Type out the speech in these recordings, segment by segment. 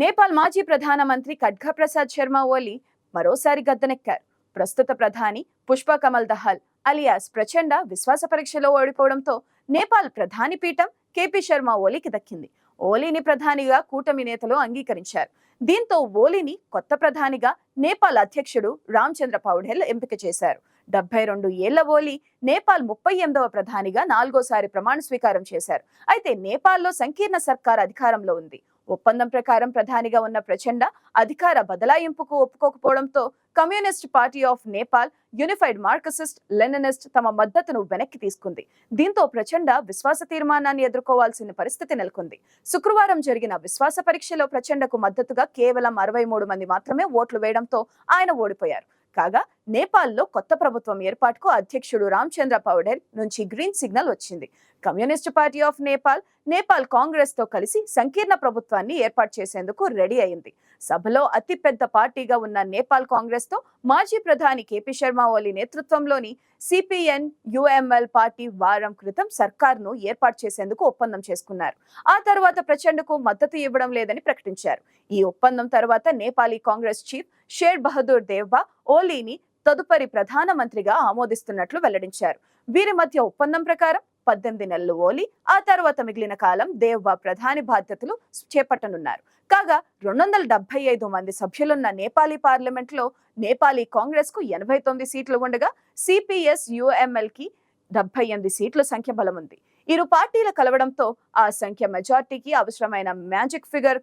నేపాల్ మాజీ ప్రధానమంత్రి ఖడ్గా ప్రసాద్ శర్మ ఓలీ మరోసారి గద్దెనెక్కారు. ప్రస్తుత ప్రధాని పుష్ప కమల్ దహల్ అలియాస్ ప్రచండ విశ్వాస పరీక్షలో ఓడిపోవడంతో నేపాల్ ప్రధాని పీఠం కేపీ శర్మ ఓలీకి దక్కింది. ఓలీని ప్రధానిగా కూటమి నేతలు అంగీకరించారు. దీంతో ఓలీని కొత్త ప్రధానిగా నేపాల్ అధ్యక్షుడు రామచంద్ర పౌడెల్ ఎంపిక చేశారు. డెబ్బై రెండు ఏళ్ళ ఓలీ నేపాల్ ముప్పై ఎనిమిదవ ప్రధానిగా నాలుగోసారి ప్రమాణ స్వీకారం చేశారు. అయితే నేపాల్లో సంకీర్ణ సర్కార్ అధికారంలో ఉంది. ఒప్పందం ప్రకారం ప్రధానిగా ఉన్న ప్రచండ అధికార బదలాయింపుకు ఒప్పుకోకపోవడంతో communist party of Nepal unified marxist leninist తమ మద్దతును వెనక్కి తీసుకుంది. దీంతో ప్రచండ విశ్వాస తీర్మానాన్ని ఎదుర్కోవాల్సిన పరిస్థితి నెలకొంది. శుక్రవారం జరిగిన విశ్వాస పరీక్షలో ప్రచండకు మద్దతుగా కేవలం అరవై మూడు మంది మాత్రమే ఓట్లు వేయడంతో ఆయన ఓడిపోయారు. కాగా నేపాల్లో కొత్త ప్రభుత్వం ఏర్పాటుకు అధ్యక్షుడు రామచంద్ర పౌడెల్ నుంచి గ్రీన్ సిగ్నల్ వచ్చింది. Communist party of Nepal Nepal కాంగ్రెస్తో కలిసి సంకీర్ణ ప్రభుత్వాన్ని ఏర్పాటు చేసేందుకు రెడీ అయింది. సభలో అతిపెద్ద పార్టీగా ఉన్న నేపాల్ కాంగ్రెస్తో మాజీ ప్రధాని కేపీ శర్మ ఓలీ నేతృత్వంలోని సిపిఎన్ యుఎంఎల్ పార్టీ వారం క్రితం సర్కార్ను ఏర్పాటు చేసేందుకు ఒప్పందం చేసుకున్నారు. ఆ తర్వాత ప్రచండకు మద్దతు ఇవ్వడం లేదని ప్రకటించారు. ఈ ఒప్పందం తర్వాత నేపాలీ కాంగ్రెస్ చీఫ్ షేర్ బహదూర్ దేవ్బా ఓలీని తదుపరి ప్రధానమంత్రిగా ఆమోదిస్తున్నట్లు వెల్లడించారు. వీరి మధ్య ఒప్పందం ప్రకారం పద్దెనిమిది నెలలు ఓలి ఆ తర్వాత మిగిలిన కాలం దేవ్వా ప్రధాని బాధ్యతలు చేపట్టనున్నారు. కాగా రెండు వందల డెబ్బై ఐదు మంది సభ్యులున్న నేపాలీ పార్లమెంట్లో నేపాలీ కాంగ్రెస్కు ఎనభై తొమ్మిది సీట్లు ఉండగా సిపిఎస్ యుఎంఎల్కి డెబ్బై ఎనిమిది సీట్ల సంఖ్య బలం ఉంది ఇరు పార్టీలు కలవడంతో ఆ సంఖ్య మెజార్టీకి అవసరమైన మ్యాజిక్ ఫిగర్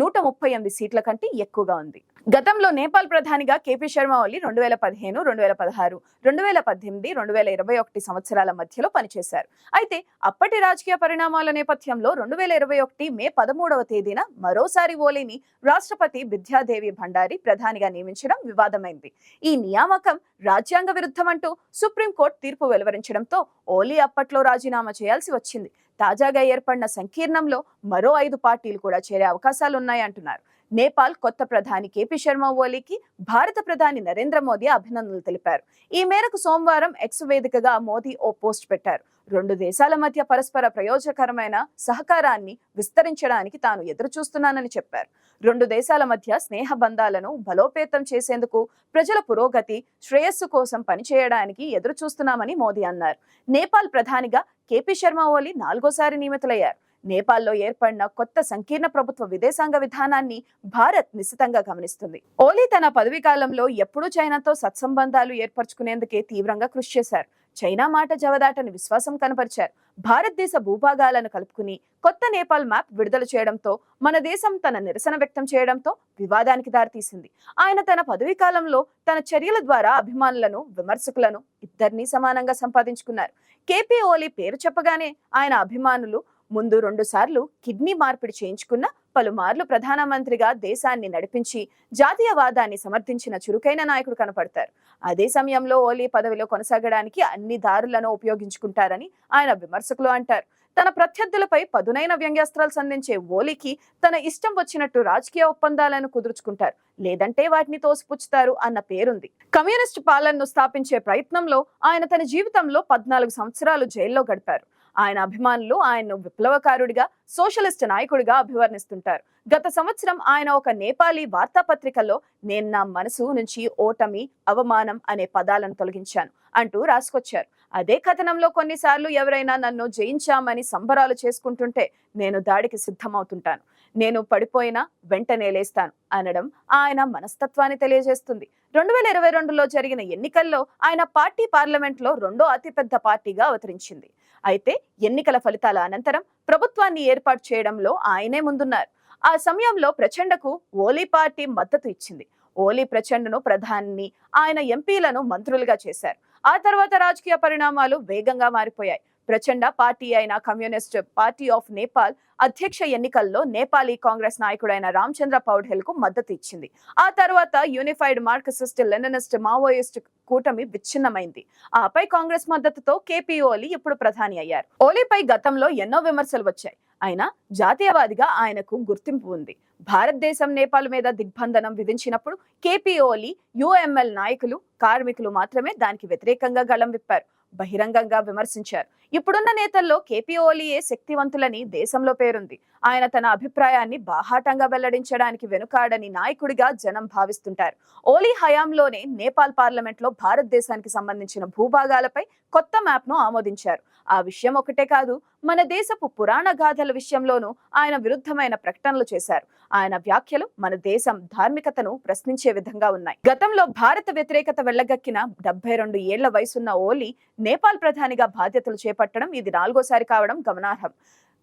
నూట ముప్పై ఎనిమిది సీట్ల కంటే ఎక్కువగా ఉంది. గతంలో నేపాల్ ప్రధానిగా కేపీ శర్మ ఓలి రెండు వేల పదిహేను రెండు వేల పదహారు రెండు వేల పద్దెనిమిది రెండు వేల ఇరవై ఒకటి సంవత్సరాల మధ్యలో పనిచేశారు. అయితే అప్పటి రాజకీయ పరిణామాల నేపథ్యంలో రెండు వేల ఇరవై ఒకటి మే పదమూడవ తేదీన మరోసారి ఓలీని రాష్ట్రపతి విద్యాదేవి భండారి ప్రధానిగా నియమించడం వివాదమైంది. ఈ నియామకం రాజ్యాంగ విరుద్ధమంటూ సుప్రీంకోర్టు తీర్పు వెలువరించడంతో ఓలీ అప్పట్లో రాజీనామా చేయాల్సి వచ్చింది. తాజాగా ఏర్పడిన సంకీర్ణంలో మరో ఐదు పార్టీలు కూడా చేరే అవకాశాలున్నాయంటున్నారు. నేపాల్ కొత్త ప్రధాని కేపీ శర్మ ఓలీకి భారత ప్రధాని నరేంద్ర మోదీ అభినందనలు తెలిపారు. ఈ మేరకు సోమవారం ఎక్స్ వేదికగా మోదీ ఓ పోస్ట్ పెట్టారు. రెండు దేశాల మధ్య పరస్పర ప్రయోజనకరమైన సహకారాన్ని విస్తరించడానికి తాను ఎదురు చూస్తున్నానని చెప్పారు. రెండు దేశాల మధ్య స్నేహ బంధాలను బలోపేతం చేసేందుకు ప్రజల పురోగతి శ్రేయస్సు కోసం పనిచేయడానికి ఎదురు చూస్తున్నామని మోదీ అన్నారు. నేపాల్ ప్రధానిగా కేపీ శర్మ ఓలీ నాలుగోసారి నియమితులయ్యారు. నేపాల్లో ఏర్పడిన కొత్త సంకీర్ణ ప్రభుత్వ విదేశాంగ విధానాన్ని భారత్ నిశితంగా గమనిస్తుంది. ఓలీ తన పదవీ కాలంలో ఎప్పుడూ చైనాతో సత్సంబంధాలు ఏర్పరచుకునేందుకే తీవ్రంగా కృషి చేశారు. చైనా మాట జవదాటని విశ్వాసం కనపరిచారు. భారతదేశ భూభాగాలను కలుపుకుని కొత్త నేపాల్ మ్యాప్ విడుదల చేయడంతో మన దేశం తన నిరసన వ్యక్తం చేయడంతో వివాదానికి దారితీసింది. ఆయన తన పదవీ కాలంలో తన చర్యల ద్వారా అభిమానులను విమర్శకులను ఇద్దరినీ సమానంగా సంపాదించుకున్నారు. కేపీ ఓలీ పేరు చెప్పగానే ఆయన అభిమానులు ముందు రెండు సార్లు కిడ్నీ మార్పిడి చేయించుకున్న పలుమార్లు ప్రధానమంత్రిగా దేశాన్ని నడిపించి జాతీయవాదాన్ని సమర్థించిన చురుకైన నాయకుడు కనపడతారు. అదే సమయంలో ఓలీ పదవిలో కొనసాగడానికి అన్ని దారులను ఉపయోగించుకుంటారని ఆయన విమర్శకులు అంటారు. తన ప్రత్యర్థులపై పదునైన వ్యంగ్యాస్త్రాలు సంధించే ఓలీకి తన ఇష్టం వచ్చినట్టు రాజకీయ ఒప్పందాలను కుదుర్చుకుంటారు. లేదంటే వాటిని తోసిపుచ్చుతారు అన్న పేరుంది. కమ్యూనిస్ట్ పాలనను స్థాపించే ప్రయత్నంలో ఆయన తన జీవితంలో పద్నాలుగు సంవత్సరాలు జైల్లో గడిపారు. ఆయన అభిమానులు ఆయన్ను విప్లవకారుడిగా సోషలిస్ట్ నాయకుడిగా అభివర్ణిస్తుంటారు. గత సంవత్సరం ఆయన ఒక నేపాలీ వార్తాపత్రికలో నేను నా మనసు నుంచి ఓటమి అవమానం అనే పదాలను తొలగించాను అంటూ రాసుకొచ్చారు. అదే కథనంలో కొన్నిసార్లు ఎవరైనా నన్ను జయించామని సంబరాలు చేసుకుంటుంటే నేను దాడికి సిద్ధమవుతుంటాను. నేను పడిపోయినా వెంటనే లేస్తాను అనడం ఆయన మనస్తత్వాన్ని తెలియజేస్తుంది. రెండు వేల ఇరవై రెండులో జరిగిన ఎన్నికల్లో ఆయన పార్టీ పార్లమెంట్లో రెండో అతిపెద్ద పార్టీగా అవతరించింది. అయితే ఎన్నికల ఫలితాల అనంతరం ప్రభుత్వాన్ని ఏర్పాటు చేయడంలో ఆయనే ముందున్నారు. ఆ సమయంలో ప్రచండకు ఓలీ పార్టీ మద్దతు ఇచ్చింది. ఓలీ ప్రచండను ప్రధాని ఆయన ఎంపీలను మంత్రులుగా చేశారు. ఆ తర్వాత రాజకీయ పరిణామాలు వేగంగా మారిపోయాయి. ప్రచండ పార్టీ అయిన కమ్యూనిస్ట్ పార్టీ ఆఫ్ నేపాల్ అధ్యక్ష ఎన్నికల్లో నేపాలీ కాంగ్రెస్ నాయకుడైన రామచంద్ర పౌడ్హెల్కు మద్దతు ఇచ్చింది. ఆ తర్వాత యూనిఫైడ్ మార్క్సిస్ట్ లెనినిస్ట్ మావోయిస్ట్ కూటమి విచ్ఛిన్నమైంది. ఆపై కాంగ్రెస్ మద్దతుతో కేపీ ఓలీ ఇప్పుడు ప్రధాని అయ్యారు. ఓలీపై గతంలో ఎన్నో విమర్శలు వచ్చాయి. అయినా జాతీయవాదిగా ఆయనకు గుర్తింపు ఉంది. భారతదేశం నేపాల్ మీద దిగ్బంధనం విధించినప్పుడు కేపీ ఓలీ యుఎంఎల్ నాయకులు కార్మికులు మాత్రమే దానికి వ్యతిరేకంగా గళం విప్పారు. బహిరంగంగా విమర్శించారు. ఇప్పుడున్న నేతల్లో కేపీ ఓలీయే శక్తివంతులని దేశంలో పేరుంది. ఆయన తన అభిప్రాయాన్ని బాహాటంగా వెల్లడించడానికి వెనుకాడని నాయకుడిగా జనం భావిస్తుంటారు. ఓలీ హయాంలోనే నేపాల్ పార్లమెంట్లో భారతదేశానికి సంబంధించిన భూభాగాలపై కొత్త మ్యాప్ను ఆమోదించారు. ఆ విషయం ఒకటే కాదు మన దేశపు పురాణ గాథల విషయంలోనూ ఆయన విరుద్ధమైన ప్రకటనలు చేశారు. ఆయన వ్యాఖ్యలు మన దేశం ధార్మికతను ప్రశ్నించే విధంగా ఉన్నాయి. గతంలో భారత వ్యతిరేకత వెళ్ళగక్కిన డెబ్బై రెండు ఏళ్ళ వయసున్న ఓలీ నేపాల్ ప్రధానిగా బాధ్యతలు చేపట్టడం ఇది నాలుగోసారి కావడం గమనార్హం.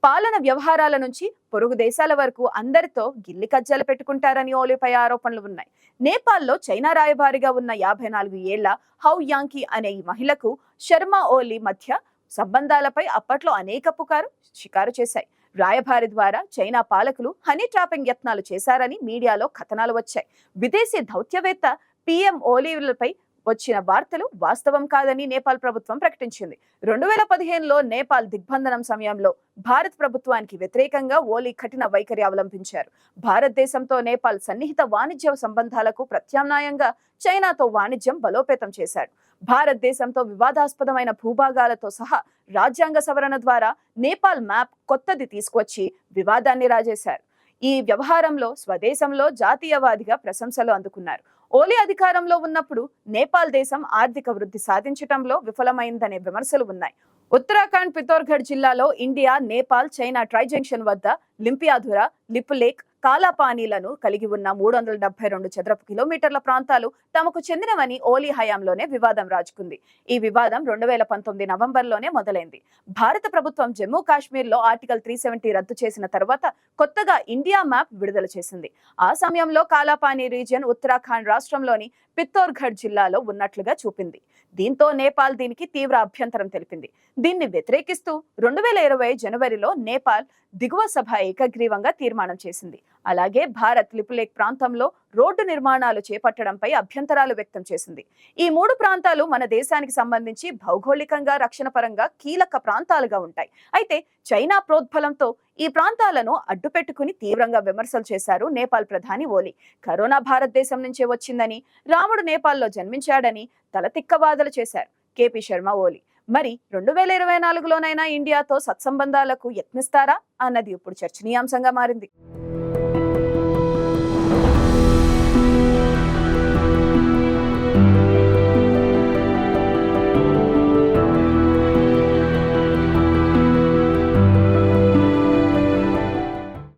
పాలన వ్యవహారాల నుంచి పొరుగు దేశాల వరకు అందరితో గిల్లి కజ్జాలు పెట్టుకుంటారని ఓలీపై ఆరోపణలు ఉన్నాయి. నేపాల్లో చైనా రాయబారిగా ఉన్న యాభై నాలుగు ఏళ్ళ హౌ యాంకి అనే ఈ మహిళకు శర్మ ఓలీ మధ్య సంబంధాలపై అప్పట్లో అనేక పుకారు షికారు చేశాయి. రాయబారి ద్వారా చైనా పాలకులు హనీ ట్రాపింగ్ యత్నాలు చేశారని మీడియాలో కథనాలు వచ్చాయి. విదేశీ దౌత్యవేత్త పిఎం ఓలీలపై వచ్చిన వార్తలు వాస్తవం కాదని నేపాల్ ప్రభుత్వం ప్రకటించింది. రెండు వేల పదిహేనులో నేపాల్ దిగ్బంధనం సమయంలో భారత్ ప్రభుత్వానికి వ్యతిరేకంగా ఓలీ కఠిన వైఖరి అవలంబించారు. భారతదేశంతో నేపాల్ సన్నిహిత వాణిజ్య సంబంధాలకు ప్రత్యామ్నాయంగా చైనాతో వాణిజ్యం బలోపేతం చేశాడు భారతదేశంతో వివాదాస్పదమైన భూభాగాలతో సహా రాజ్యాంగ సవరణ ద్వారా నేపాల్ మ్యాప్ కొత్తది తీసుకొచ్చి వివాదాన్ని రాజేశారు. ఈ వ్యవహారంలో స్వదేశంలో జాతీయవాదిగా ప్రశంసలు అందుకున్నారు. ఓలీ అధికారంలో ఉన్నప్పుడు నేపాల్ దేశం ఆర్థిక వృద్ధి సాధించటంలో విఫలమైందనే విమర్శలు ఉన్నాయి. ఉత్తరాఖండ్ పితోర్ఘడ్ జిల్లాలో ఇండియా నేపాల్ చైనా ట్రైజంక్షన్ వద్ద లింపియాధుర లిపులేక్ కాలాపానీలను కలిగి ఉన్న మూడు వందల డెబ్బై రెండు చదరపు కిలోమీటర్ల ప్రాంతాలు తమకు చెందినవని ఓలీ హయాంలోనే వివాదం రాజుకుంది. ఈ వివాదం రెండు వేల పంతొమ్మిది నవంబర్లోనే మొదలైంది. భారత ప్రభుత్వం జమ్మూ కాశ్మీర్లో ఆర్టికల్ త్రీ సెవెంటీ రద్దు చేసిన తర్వాత కొత్తగా ఇండియా మ్యాప్ విడుదల చేసింది. ఆ సమయంలో కాలాపానీ రీజియన్ ఉత్తరాఖండ్ రాష్ట్రంలోని పిత్తోర్ఘడ్ జిల్లాలో ఉన్నట్లుగా చూపింది. దీంతో నేపాల్ దీనికి తీవ్ర అభ్యంతరం తెలిపింది. దీన్ని వ్యతిరేకిస్తూ రెండు వేల ఇరవై జనవరిలో నేపాల్ దిగువ సభ ఏకగ్రీవంగా తీర్మానం చేసింది. అలాగే భారత్ లిపులేక్ ప్రాంతంలో రోడ్డు నిర్మాణాలు చేపట్టడంపై అభ్యంతరాలు వ్యక్తం చేసింది. ఈ మూడు ప్రాంతాలు మన దేశానికి సంబంధించి భౌగోళికంగా రక్షణ పరంగా కీలక ప్రాంతాలుగా ఉంటాయి. అయితే చైనా ప్రోద్బలంతో ఈ ప్రాంతాలను అడ్డుపెట్టుకుని తీవ్రంగా విమర్శలు చేశారు నేపాల్ ప్రధాని ఓలీ. కరోనా భారతదేశం నుంచే వచ్చిందని రాముడు నేపాల్లో జన్మించాడని తలతిక్కవాదలు చేశారు కేపీ శర్మ ఓలీ. మరి రెండు వేల ఇరవై నాలుగులోనైనా ఇండియాతో సత్సంబంధాలకు యత్నిస్తారా? అన్నది ఇప్పుడు చర్చనీయాంశంగా మారింది.